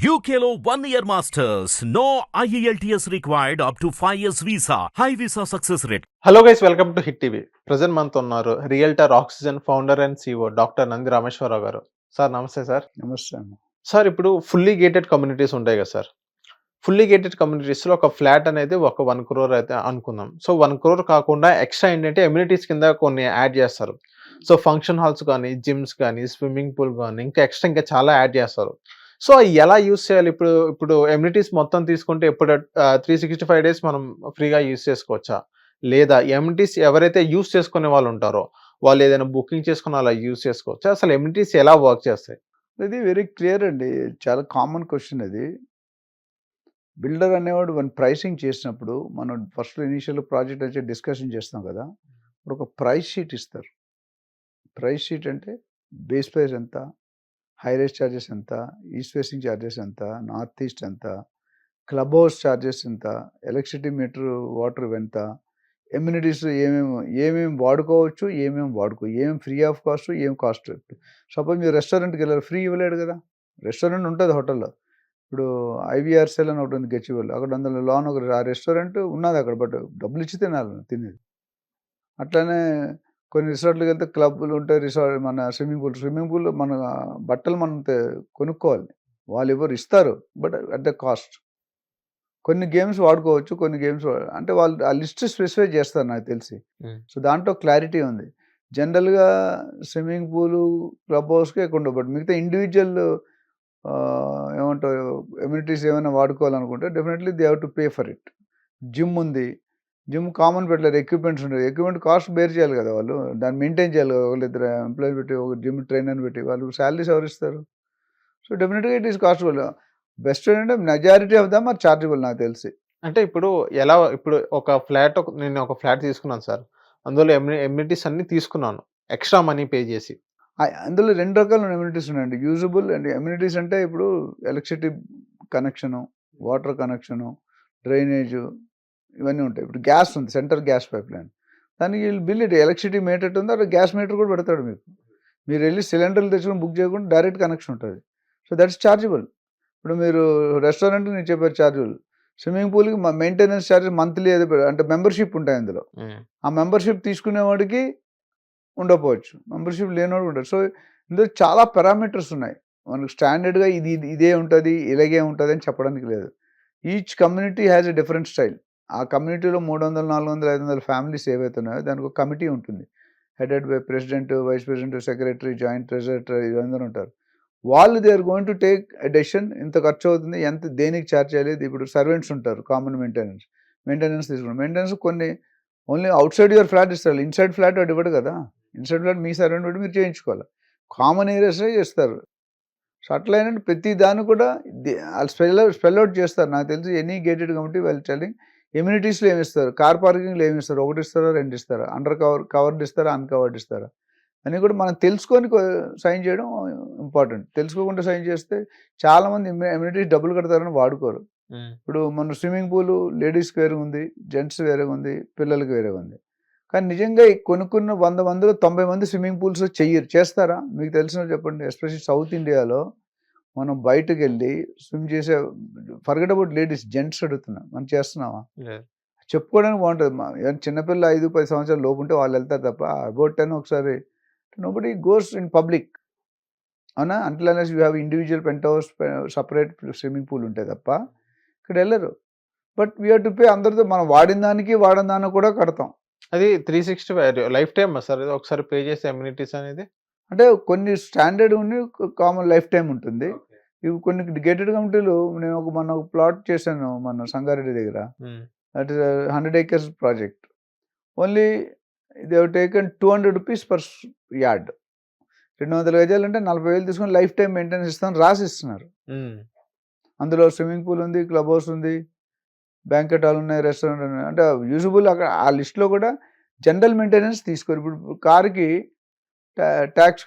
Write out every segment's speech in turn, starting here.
One year masters. No E IELTS required up to 5 years visa. High visa success rate. Hello guys welcome to Hit TV present మనతో ఉన్నారు realtor oxygen founder and CEO doctor Nandi Rameshwara Rao garu. Sir నమస్తే sir నమస్తే sir ఇప్పుడు fully gated communities ఉంటాయి కదా sir fully gated కమ్యూనిటీస్లో ఒక flat అనేది ఒక వన్ క్రోర్ అయితే అనుకుందాం. సో వన్ క్రోర్ కాకుండా ఎక్స్ట్రా ఏంటంటే ఎమ్యూనిటీస్ కింద కొన్ని యాడ్ చేస్తారు. సో ఫంక్షన్ హాల్స్ కానీ జిమ్స్ కానీ స్విమ్మింగ్ పూల్ కానీ ఇంకా ఎక్స్ట్రా ఇంకా చాలా యాడ్ చేస్తారు. సో ఎలా యూస్ చేయాలి? ఇప్పుడు ఇప్పుడు ఎమ్యూనిటీస్ మొత్తం తీసుకుంటే ఇప్పుడు త్రీ సిక్స్టీ ఫైవ్ డేస్ మనం ఫ్రీగా యూస్ చేసుకోవచ్చా? లేదా ఎమ్యూనిటీస్ ఎవరైతే యూస్ చేసుకునే వాళ్ళు ఉంటారో వాళ్ళు ఏదైనా బుకింగ్ చేసుకుని అలా యూస్ చేసుకోవచ్చా? అసలు ఎమ్యూనిటీస్ ఎలా వర్క్ చేస్తాయి? ఇది వెరీ క్లియర్ అండి. చాలా కామన్ క్వశ్చన్ ఇది బిల్డర్ అనేవాడు వన్ ప్రైసింగ్ చేసినప్పుడు మనం ఫస్ట్ ఇనీషియల్ ప్రాజెక్ట్ వచ్చి డిస్కషన్ చేస్తాం కదా ఇప్పుడు ఒక ప్రైస్ షీట్ ఇస్తారు. ప్రైస్ షీట్ అంటే బేస్ ప్రైస్ ఎంత? హై రేస్ ఛార్జెస్ ఎంత? ఈస్ట్ ఫేసింగ్ ఛార్జెస్ ఎంత? నార్త్ ఈస్ట్ ఎంత? క్లబ్ హౌస్ ఛార్జెస్ ఎంత? ఎలక్ట్రిసిటీ మీటర్ వాటర్ ఎంత? ఎమ్యూనిటీస్ ఏమేమి ఏమేమి వాడుకోవచ్చు ఏమేమి వాడుకో ఏమేమి ఫ్రీ ఆఫ్ కాస్ట్ ఏం కాస్ట్? సపోజ్ మీరు రెస్టారెంట్కి వెళ్ళారు ఫ్రీ ఇవ్వలేడు కదా? రెస్టారెంట్ ఉంటుంది హోటల్లో. ఇప్పుడు ఐవీఆర్సెల్ అని ఒకటి ఉంది గచ్చిబౌలి అక్కడ అందులో లోన్ ఒక ఆ రెస్టారెంట్ ఉన్నది అక్కడ బట్ డబ్బులు ఇచ్చి తినాలి తినేది. అట్లానే కొన్ని రిసార్ట్లకు వెళ్తే క్లబ్లు ఉంటాయి రిసార్ట్ మన స్విమ్మింగ్ పూల్ స్విమ్మింగ్ పూల్ మన బట్టలు మనం కొనుక్కోవాలి. వాళ్ళు ఎవరు ఇస్తారు బట్ అట్ ద కాస్ట్. కొన్ని గేమ్స్ వాడుకోవచ్చు కొన్ని గేమ్స్ అంటే వాళ్ళు ఆ లిస్ట్ స్పెసిఫై చేస్తారు నాకు తెలిసి. సో దాంట్లో క్లారిటీ ఉంది. జనరల్గా స్విమ్మింగ్ పూల్ క్లబ్ హౌస్కి ఎక్కువ ఉండవు బట్ మిగతా ఇండివిజువల్ ఏమంటారు ఎమ్యూనిటీస్ ఏమైనా వాడుకోవాలనుకుంటే definitely they have to pay for it. Gym ఉంది జిమ్ కామన్ పెట్టలేరు ఎక్విప్మెంట్స్ ఉంటాయి ఎక్విప్మెంట్ కాస్ట్ బేర్ చేయాలి కదా వాళ్ళు. దాన్ని మెయింటైన్ చేయాలి కదా వాళ్ళు ఇద్దరు ఎంప్లాయీ పెట్టి ఒక జిమ్ ట్రైనర్ పెట్టి వాళ్ళు శాలరీస్ ఎవరు ఇస్తారు? సో డెఫినెట్గా ఇట్ ఈస్ కాస్టబుల్ బెస్ట్ ఏంటంటే majority of them are chargeable నాకు తెలిసి. అంటే ఇప్పుడు ఎలా ఇప్పుడు ఒక ఫ్లాట్ నేను ఒక ఫ్లాట్ తీసుకున్నాను సార్. అందులో ఎమ్యూనిటీస్ అన్ని తీసుకున్నాను. ఎక్స్ట్రా మనీ పే చేసి. అందులో రెండు రకాల ఎమ్యూనిటీస్ ఉన్నాయండి. యూజబుల్ అండ్ ఎమ్యూనిటీస్ అంటే ఇప్పుడు electricity connection water connection drainage ఇవన్నీ ఉంటాయి. ఇప్పుడు గ్యాస్ ఉంది సెంటర్ గ్యాస్ పైప్ లైన్. దానికి వీళ్ళు బిల్ ఇటు ఎలక్ట్రిసిటీ మీటర్ ఉంది అక్కడ గ్యాస్ మీటర్ కూడా పెడతాడు మీకు. మీరు వెళ్ళి సిలిండర్లు తెచ్చుకొని బుక్ చేయకుండా డైరెక్ట్ కనెక్షన్ ఉంటుంది. So that's chargeable. ఇప్పుడు మీరు రెస్టారెంట్ నేను చెప్పారు చార్జబుల్. స్విమ్మింగ్ పూల్కి మెయింటెనెన్స్ ఛార్జెస్ మంత్లీ పెడ- అంటే మెంబర్షిప్ ఉంటాయి అందులో. ఆ మెంబర్షిప్ తీసుకునేవాడికి ఉండకపోవచ్చు. మెంబర్షిప్ లేనివాడు ఉంటాడు సో ఇందులో చాలా పారామీటర్స్ ఉన్నాయి. మనకు స్టాండర్డ్గా ఇది ఇది- ఇదే ఉంటుంది ఇలాగే ఉంటుంది అని చెప్పడానికి లేదు. Each community has a different style. ఆ కమ్యూనిటీలో మూడు వందలు నాలుగు వందల ఐదు వందల ఫ్యామిలీస్ ఏవైతున్నాయో దానికి ఒక కమిటీ ఉంటుంది. Headed by president vice president secretary joint treasurer ఇవందరూ ఉంటారు. వాళ్ళు they are going to take decision ఇంత ఖర్చు అవుతుంది ఎంత దేనికి ఛార్జ్ చేయాలి ఇప్పుడు సర్వెంట్స్ ఉంటారు కామన్ మెయింటెనెన్స్ మెయింటెనెన్స్ తీసుకుంటారు మెయింటెనెన్స్ కొన్ని only outside your flat ఇస్తారు ఇన్సైడ్ ఫ్లాట్ వాడు ఇవ్వడు కదా ఇన్సైడ్ ఫ్లాట్ మీ సర్వెంట్ పెట్టి మీరు చేయించుకోవాలి. కామన్ ఏరియాస్లో చేస్తారు. సో అట్లా ప్రతి దాన్ని కూడా స్పెల్ స్పెల్ అవుట్ చేస్తారు. నాకు తెలిసి ఎనీ గేటెడ్ కమిటీ వాళ్ళు టెలింగ్ ఎమ్యూనిటీస్లో ఏమి ఇస్తారు కార్ పార్కింగ్లో ఏమి ఇస్తారు ఒకటి ఇస్తారా? రెండు ఇస్తారా? అండర్ కవర్ కవర్డ్ ఇస్తారా? అన్కవర్డ్ ఇస్తారా? అని కూడా మనం తెలుసుకొని సైన్ చేయడం ఇంపార్టెంట్ తెలుసుకోకుండా సైన్ చేస్తే చాలామంది ఎమ్యూనిటీస్ డబ్బులు కడతారని వాడుకోరు. ఇప్పుడు మన స్విమ్మింగ్ పూల్ లేడీస్కి వేరే ఉంది జెంట్స్ వేరే ఉంది పిల్లలకి వేరే ఉంది. కానీ నిజంగా ఈ కొనుక్కున్న వంద మందిలో తొంభై మంది స్విమ్మింగ్ పూల్స్ చెయ్యరు. చేస్తారా? మీకు తెలిసిన చెప్పండి. ఎస్పెషల్లీ సౌత్ ఇండియాలో మనం బయటకు వెళ్ళి స్విమ్ చేసే ఫర్గెట్ అబౌట్ లేడీస్ జెంట్స్ అడుగుతున్నాం. మనం చేస్తున్నామా చెప్పుకోవడానికి బాగుంటుంది. చిన్నపిల్ల ఐదు పది సంవత్సరాల లోపు ఉంటే వాళ్ళు వెళ్తారు తప్ప అబౌట్ టెన్ ఒకసారి. నోబడి గోస్ ఇన్ పబ్లిక్ అవునా? అంటిల్ అనేసి you have individual penthouse separate swimming pool ఉంటాయి తప్ప ఇక్కడ వెళ్ళరు. బట్ వీ టు పే అందరితో మనం వాడిన దానికి వాడిన దానికి కూడా కడతాం. అది three sixty five life time sir? ఒకసారి పే చేసే ఎమ్యూనిటీస్ అనేది? అంటే కొన్ని స్టాండర్డ్ ఉండి కామన్ లైఫ్ టైం ఉంటుంది. ఇవి కొన్ని గేటెడ్ కమిటీలు నేను ఒక మన ఒక ప్లాట్ చేశాను మన సంగారెడ్డి దగ్గర. That is hundred acres project only they taken two hundred rupees per yard రెండు వందల గజాలు అంటే నలభై వేలు తీసుకొని లైఫ్ టైం మెయింటెనెన్స్ ఇస్తాను రాసి ఇస్తున్నారు అందులో స్విమ్మింగ్ పూల్ ఉంది క్లబ్ హౌస్ ఉంది బ్యాంకెట్ హాల్ ఉన్నాయి రెస్టారెంట్ ఉన్నాయి. అంటే యూజబుల్ అక్కడ ఆ లిస్ట్లో కూడా జనరల్ మెయింటెనెన్స్ తీసుకోరు ఇప్పుడు కార్కి ట్యాక్స్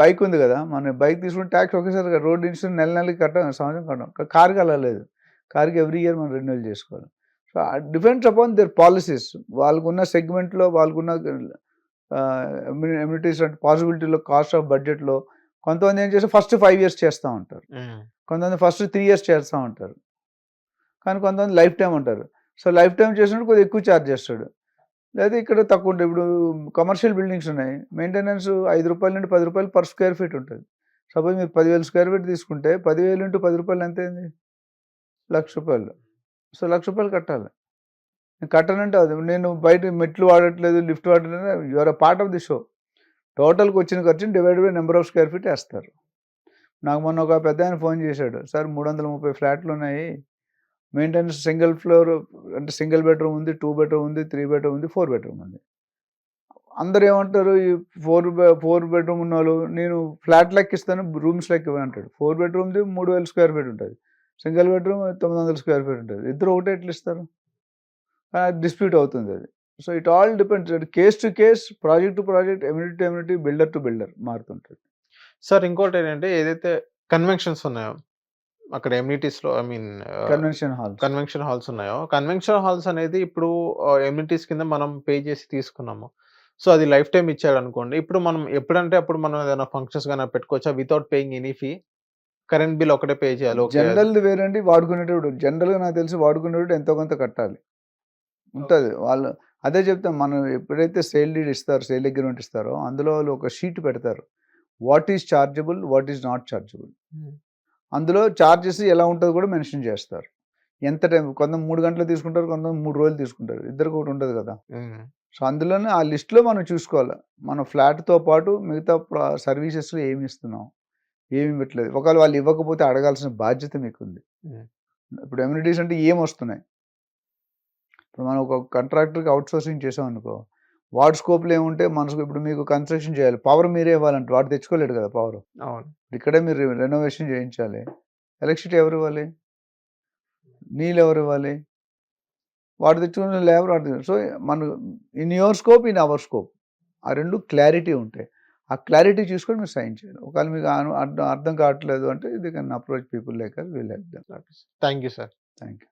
బైక్ ఉంది కదా మన బైక్ తీసుకుని ట్యాక్స్ ఒకేసారి రోడ్ ఇన్సూరెన్స్ నెల నెలకి కట్టాం సంవత్సరం కట్టాం కార్కి అలా లేదు కార్కి ఎవ్రీ ఇయర్ మనం రెన్యువల్ చేసుకోవాలి. So depends upon their policies వాళ్ళకున్న సెగ్మెంట్లో వాళ్ళకున్న ఎమ్యూనిటీస్ అంటే పాసిబిలిటీలో కాస్ట్ ఆఫ్ బడ్జెట్లో కొంతమంది ఏం చేస్తే ఫస్ట్ ఫైవ్ ఇయర్స్ చేస్తూ ఉంటారు. కొంతమంది ఫస్ట్ త్రీ ఇయర్స్ చేస్తూ ఉంటారు. కానీ కొంతమంది లైఫ్ టైం ఉంటారు. సో లైఫ్ టైం చేసినప్పుడు కొద్దిగా ఎక్కువ ఛార్జ్ చేస్తాడు. లేదా ఇక్కడ తక్కువ ఉంటుంది ఇప్పుడు కమర్షియల్ బిల్డింగ్స్ ఉన్నాయి. మెయింటెనెన్స్ ఐదు రూపాయల నుండి పది రూపాయలు పర్ స్క్వేర్ ఫీట్ ఉంటుంది. సపోజ్ మీరు పదివేలు స్క్వేర్ ఫీట్ తీసుకుంటే పదివేలు ఇంటూ పది రూపాయలు ఎంత అయింది? లక్ష రూపాయలు. సో లక్ష రూపాయలు కట్టాలి. నేను కట్టనంటే అది. నేను బయట మెట్లు వాడట్లేదు లిఫ్ట్ వాడట్లేదు your uh part of the show టోటల్కి వచ్చిన ఖర్చుని divide by number of square feet వేస్తారు. నాకు మొన్న ఒక పెద్ద ఆయన ఫోన్ చేశాడు. సార్ మూడు వందల ముప్పై ఫ్లాట్లు ఉన్నాయి. మెయింటెనెన్స్ సింగిల్ ఫ్లోర్ అంటే సింగిల్ బెడ్రూమ్ ఉంది టూ బెడ్రూమ్ ఉంది త్రీ బెడ్రూమ్ ఉంది ఫోర్ బెడ్రూమ్ ఉంది. అందరు ఏమంటారు ఈ ఫోర్ ఫోర్ బెడ్రూమ్ ఉన్న వాళ్ళు నేను ఫ్లాట్ లెక్క ఇస్తాను రూమ్స్ లెక్క ఇవ్వను అంటాడు. ఫోర్ బెడ్రూమ్ది మూడు వేల స్క్వేర్ ఫీట్ ఉంటుంది. సింగిల్ బెడ్రూమ్ తొమ్మిది వందల స్క్వేర్ ఫీట్ ఉంటుంది. ఇద్దరు ఒకటే ఎట్లు ఇస్తారు? డిస్ప్యూట్ అవుతుంది అది. So it all depends case to case project to project amenity to amenity builder to builder మారుతుంటుంది. సార్ ఇంకోటి ఏంటంటే ఏదైతే కన్వెన్షన్స్ ఉన్నాయో అక్కడ ఎమ్యూనిటీస్లో I mean convention hall convention halls ఉన్నాయో? కన్వెన్షన్ హాల్స్ అనేది ఇప్పుడు ఎమ్యూనిటీస్ కింద మనం పే చేసి తీసుకున్నాము. సో అది లైఫ్ టైం ఇచ్చాడు అనుకోండి. ఇప్పుడు మనం ఎప్పుడంటే అప్పుడు మనం ఏదైనా ఫంక్షన్స్ కానీ పెట్టుకోవచ్చా? Without paying any fee? Current bill ఒకటే పే చేయాలి. జనరల్ వేరండి వాడుకునేటప్పుడు జనరల్గా నాకు తెలిసి వాడుకునేటప్పుడు ఎంతో కొంత కట్టాలి. ఉంటుంది. వాళ్ళు అదే చెప్తాం మనం ఎప్పుడైతే సేల్ డీడ్ ఇస్తారో సేల్ అగ్రిమెంట్ ఇస్తారో అందులో వాళ్ళు ఒక షీట్ పెడతారు. What is chargeable what is not chargeable. అందులో చార్జెస్ ఎలా ఉంటుందో కూడా మెన్షన్ చేస్తారు. ఎంత టైం కొంత మూడు గంటలు తీసుకుంటారు కొంత మూడు రోజులు తీసుకుంటారు. ఇద్దరికి ఒకటి ఉండదు కదా. సో అందులోనే ఆ లిస్ట్లో మనం చూసుకోవాలి. మన ఫ్లాట్తో పాటు మిగతా సర్వీసెస్ ఏమి ఇస్తున్నాం? ఏమి ఇవ్వట్లేదు ఒకవేళ వాళ్ళు ఇవ్వకపోతే అడగాల్సిన బాధ్యత మీకుంది. Hmm. ఇప్పుడు ఎమ్యూనిటీస్ అంటే ఏం వస్తున్నాయి ఇప్పుడు మనం ఒక కాంట్రాక్టర్కి అవుట్ సోర్సింగ్ చేసాం అనుకో వార్డ్ స్కోప్లో ఏముంటే మనకు ఇప్పుడు మీకు కన్స్ట్రక్షన్ చేయాలి. పవర్ మీరే ఇవ్వాలంటే. వాడు తెచ్చుకోలేడు కదా పవర్ అవును. ఇక్కడే మీరు రెనోవేషన్ చేయించాలి. ఎలక్ట్రిసిటీ ఎవరు ఇవ్వాలి? నీళ్ళు ఎవరు ఇవ్వాలి? వాడు తెచ్చుకున్న లేబర్ వాడు సో మన in your scope in our scope ఆ రెండు క్లారిటీ ఉంటాయి. ఆ క్లారిటీ చూసుకొని మీరు సైన్ చేయాలి. ఒకవేళ మీకు అర్థం అర్థం కావట్లేదు అంటే ఇది కెన్ అప్రోచ్ పీపుల్ లేక we'll help them thank you sir thank you